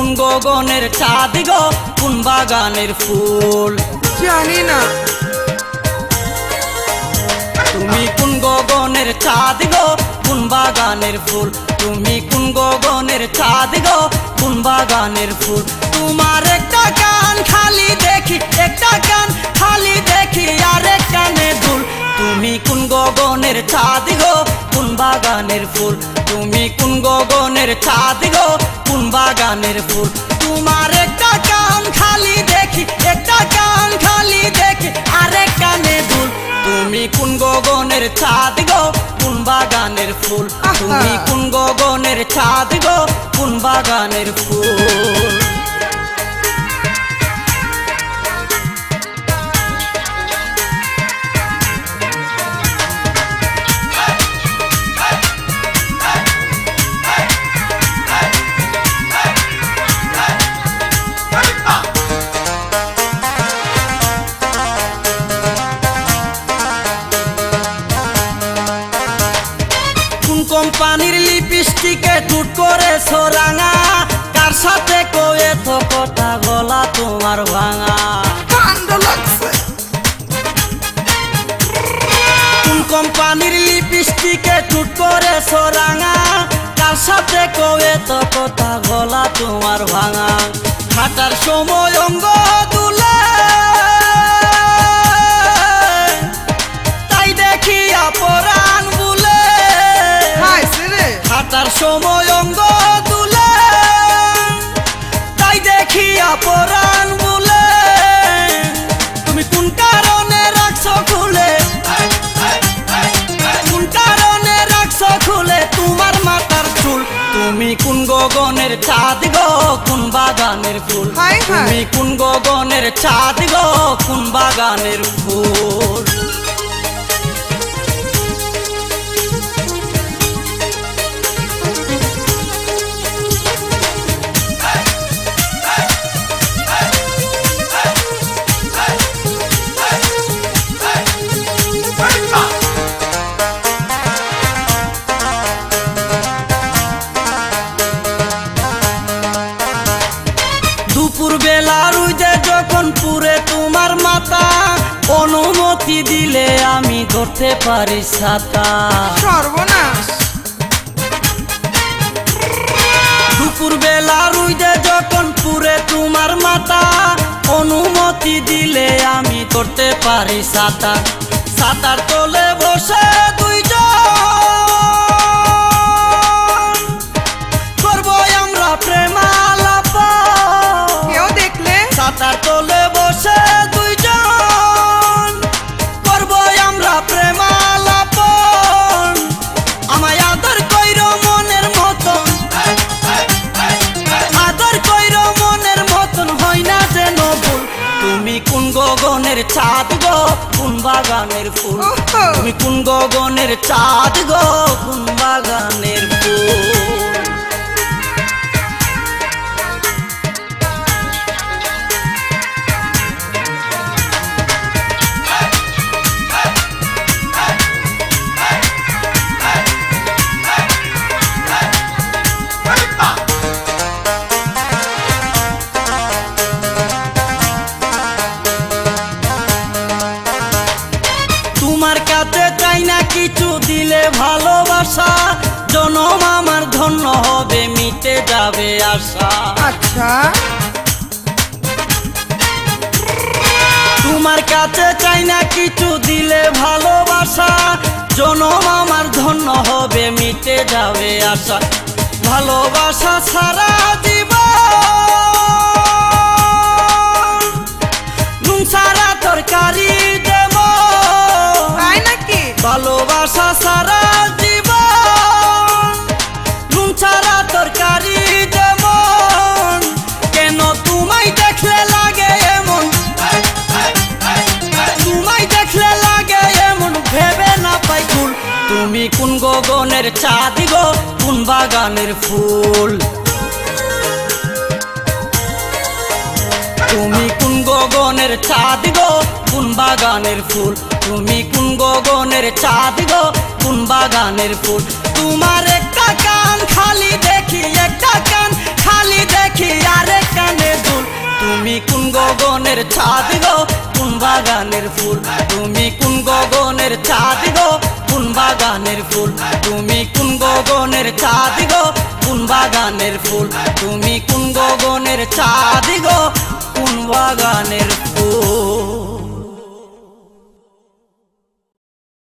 চাঁদ গো? কোন বাগানের ফুল? জানি না। তুমি কোন গগনের চাঁদ গো? কোন বাগানের ফুল? তুমি কোন গগনের চাঁদ গো? কোন বাগানের ফুল? তোমার একটা কান খালি দেখি একটা কান খালি দেখি আর কানে দুল তুমি কোন গগনের চাঁদ গো? কোন বাগানের ফুল? তুমি কোন গগনের চাঁদ গো? কোন বাগানের ফুল। তোমার একটা কান খালি দেখি একটা কান খালি দেখি আরেক কানে দুল। তুমি কোন গগনের চাঁদ গো কোন বাগানের ফুল। তুমি কোন গগনের চাঁদ গো কোন বাগানের ফুল? সোরাঙা কার সাথে কয়ে তো কথা গলা তোমার ভাঙা? কোম্পানির লিপস্টিকে টুট করে সোরাঙা কার সাথে কয়ে তো কথা গলা তোমার ভাঙা? হাঁটার সময় অঙ্গ দুলে তাই দেখি আপরান বলে তুমি কোন কারণে রাখছো খুলে? কোন কারণে রাখছো খুলে? তোমার মাথার চুল। তুমি কোন গগনের চাঁদ গো? কোন বাগানের ফুল। তুমি কোন গগনের চাঁদ গো? কোন বাগানের ফুল? অনুমতি দিলে আমি ধরতে পারি ছাতা। সর্বনাশ। দুপুর বেলা রুইদে যখন পুরে তোমার মাতা অনুমতি দিলে আমি করতে পারি সাতা সাতার তলে বসে দুইজন গগনের চাঁদ গো কোন বাগানের ফুল। তুমি কোন গগনের চাঁদ গো আশা আচ্ছা। তোমার কাছে চাই না কিছু দিলে ভালোবাসা। জনম আমার ধন্য হবে মিটে যাবে আশা। ভালোবাসা সারা গগনের চাঁদ গো, কোন বাগানের ফুল? তুমি কোন গগনের চাঁদ গো, কোন বাগানের ফুল? তুমি কোন গগনের চাঁদ গো, কোন বাগানের ফুল? তোমার একটা কান, খালি দেখি একটা কান, খালি দেখি আরেক কানে গগনের ছাদ গো? কোন বাগানের ফুল? তুমি কোন গগনের ছাদ গো? কোন বাগানের ফুল? তুমি কোন গগনের ছাদ গো? কোন বাগানের ফুল? তুমি কোন গগনের ছাদ